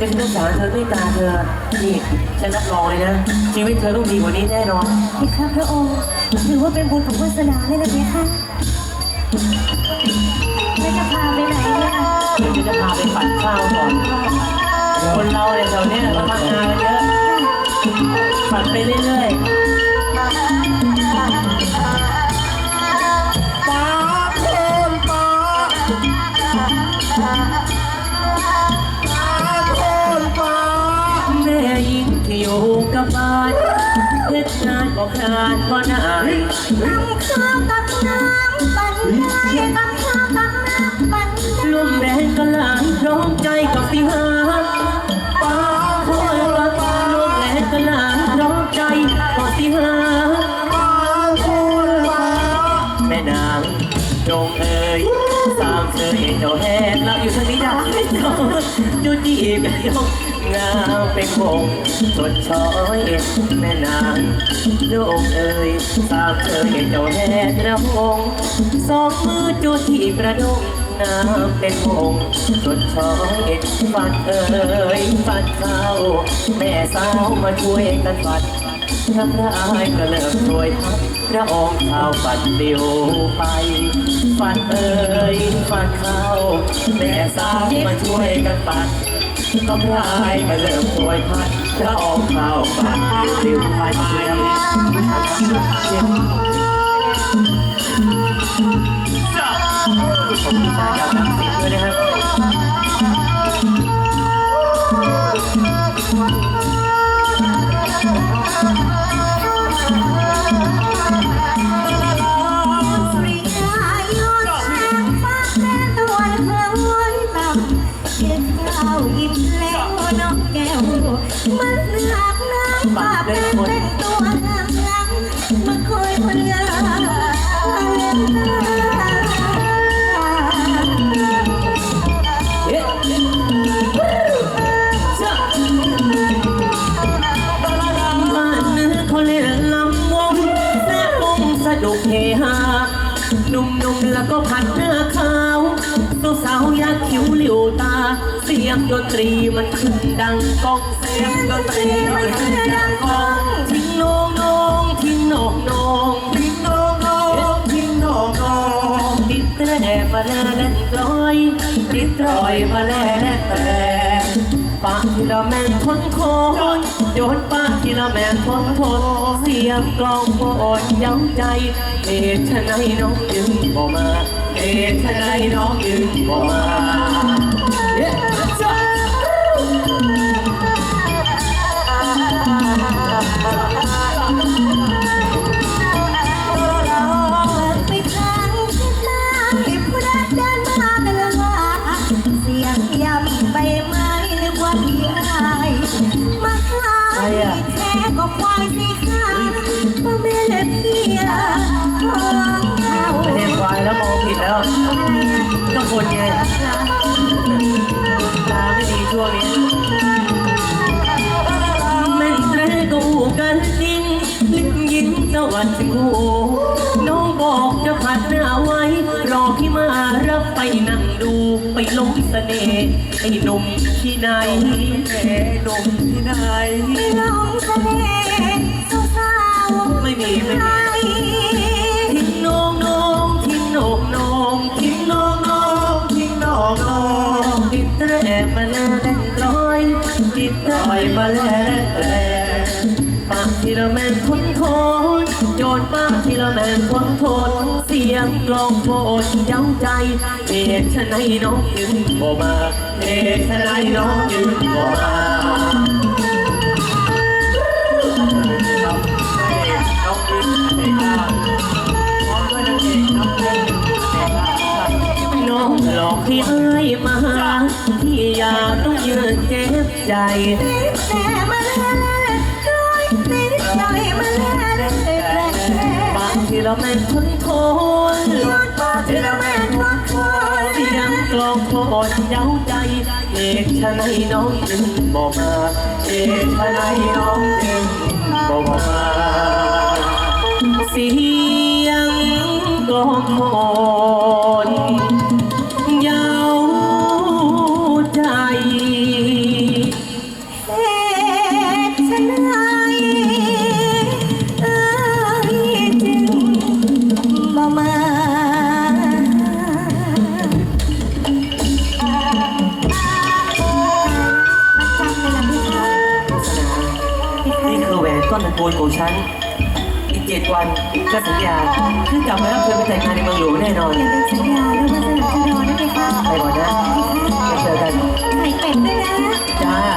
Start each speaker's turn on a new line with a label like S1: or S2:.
S1: เป็นที่ต้องสารเธอไม่ตาเธอนี่ฉันรับรองเลยนะชีวิตเธอต้องดีกว่านี้แน่นอน
S2: พี่ข้าพระองค์ถือว่าเป็นบุญของวาสนาเลยนะพี่ค่ะแล้วจะพาไปไหนเนี่ย
S1: เดี๋ยวจะพาไปฝันข้าวก่อน คนเราเนี่ยแถวเนี้ยเราทำงานกันเยอะฝันไปเรื่อย
S3: ป้
S1: ก็คลานก็นาย
S2: ตั้งข้าวตักน้ำปั่นได้ตั้งข้าวตักน้ำปั่น
S1: ลมแรงก็หลานพร้อมใจกับสิหาป้าโคตรป้าลมแรงก็หลานพร้อมใจกับสิหา
S3: ป้าโคนป้า
S1: แม่นางจงเอ่ย สามเธอเห็นเจ้าแห่เราอยู่ทางนี้ได้เจ้าจูจีบยกงามเป็นวงสดช้อยแม่นางจงเอ่ยสามเธอเห็นเจ้าแห่ระหงสองมือจูจีกระดงน้ำเป็นวงสดช้อยฟันเอ่ยฟันเข้าแม่สาวมาช่วยกันฟัดทำร้ายก็เลิกรวยทับ พระองค์ข่าวปัดเดียวไปฟันเอ่ยฟันเข้าแม่สาวมาช่วยกันปัดทำร้ายก็เลิกรวยทับพระองค์เข่าวปัดเดียวไปเชียวผมมีชายกับนักสิด้วยนะครับ
S2: เป็นเป็นตัวหลังามมาคอยพลาเแล้
S1: วก็ผัดหน้าขาวสาวๆยักคิ้วหลียวตา เสียงดนตรีมันขึ้นดังก้องเสียงดนตรีมันขึ้นดังก้องทิ้งโนงโนง ปากที่เราแม่นคนโคนโยนปากที่เราแม่นคนทนเสียงกลองโอ่นย้ำใจเอชะไฉนน้องยืนบ่มาเอชะ
S2: ไฉนน้องยืนบ่มา ควายสีขาวก็ไม่เล็บเพียของเขา
S1: ไม่ได้ควายแล้วมองผิดแล้วก็คนไงตาไม่ดีช่วงนี้แม่นแท้ก็หูกันจริงลิ้นยิ้มสวัสดิ์หูน้องบอกจะผัดหน้าไว้ รอพี่มารับไปนั่งดูไปลงเสน่ห์ไอ้หนุ่มที่ไหนแม่หนุ่มที่ไหน
S2: ไม่ลงเสน่
S1: ทิ้งน้องน้องทิ้งน้องน้องทิ้งน้องน้องทิ้งน้องน้องติดแต่มาแล้วแดรอยติดแต่มาแล้วแดงปากที่เราแม่นคุ้นโคนโยนปากที่เราแม่นคุ้นโคนเสียงกลองโคนย้ำใจเหตุไฉนน้องจึงบ่มาเหตุไฉนน้องจึงบ่มา ที่อยากต้องยืนเจ็บใจ
S2: แต่มาแล้วร้อยนิดหน่อยมาแล้วแต่แรก
S1: บางทีเราแม่นคนโคน
S2: ยอดปากที่เราแม่นวัดคอย
S1: เสียงกลองโคนเย้าใจ เอกชะไหนน้องจึงบอกมา เอกชะไหนน้องจึงบอกมา เสียงกลองโค ฉัน อีกเจ็ดวันก็สัญญาขึ้นกลับมารับเธอไปแต่งงานในเมืองหลวงแน่นอน
S2: อย่าลืมสัญญาแล้วว่าสลับจะรอนะเพคะ
S1: ไปก่อนนะ
S2: เพคะ
S1: เจอกัน
S2: ใส่เป็ดด้วยนะ
S1: จ้า